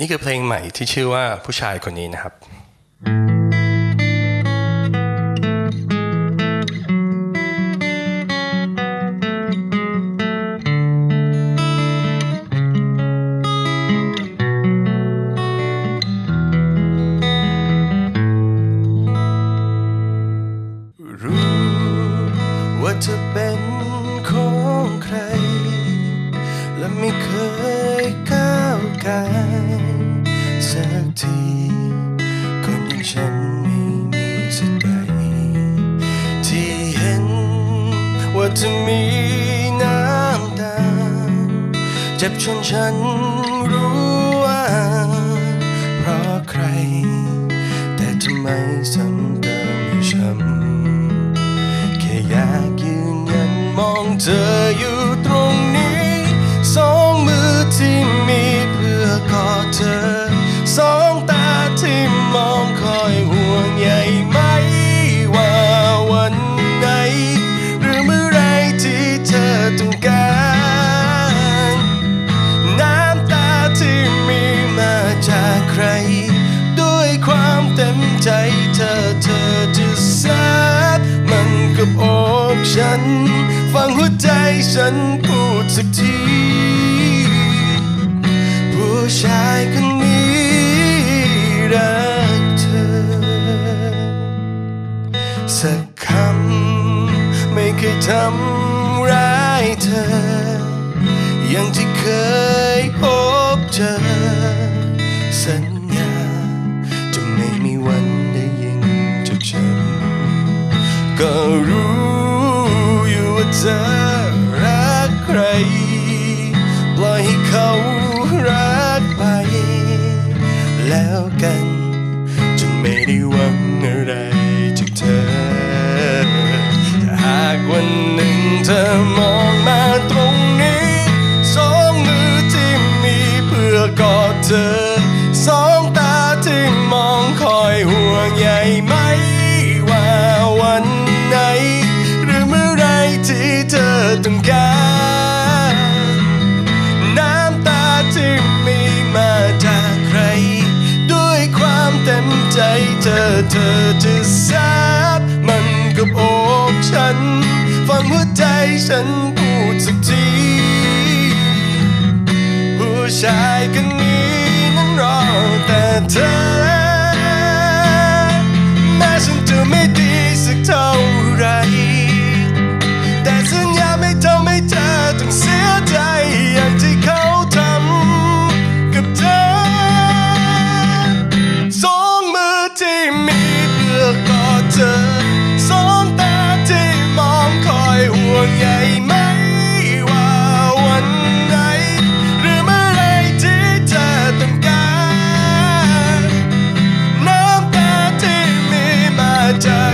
นี่คือเพลงใหม่ที่ชื่อว่าผู้ชายคนนี้นะครับ รู้ว่าเธอเป็นของใคร และไม่เคยก้าวไกา ว่าเธอมีน้ำตา เจ็บจนฉันรู้ว่า เพราะใคร แต่ทำไมซ้ำเติมให้ช้ำแค่อยากยืนยันมองเธออยู่ เต็มใจเธอเธอจะแซบมันกับอกฉัน ฟังหัวใจฉันพูดสักที ผู้ชายคนนี้รักเธอ สักคำไม่เคยทำร้ายเธออย่างที่เคยพบเจอ อ เธอจะแซบมันกับอกฉัน ฟังหัวใจฉันพูดสักทีผู้ชายคนนี้นั้นรอแต่เธอ เจอสอตาที่มองคอยห่วงใยไม่ว่าวันไหนหรือเมื่อไรที่เธต้องการ น้ำตาที่มีมาจา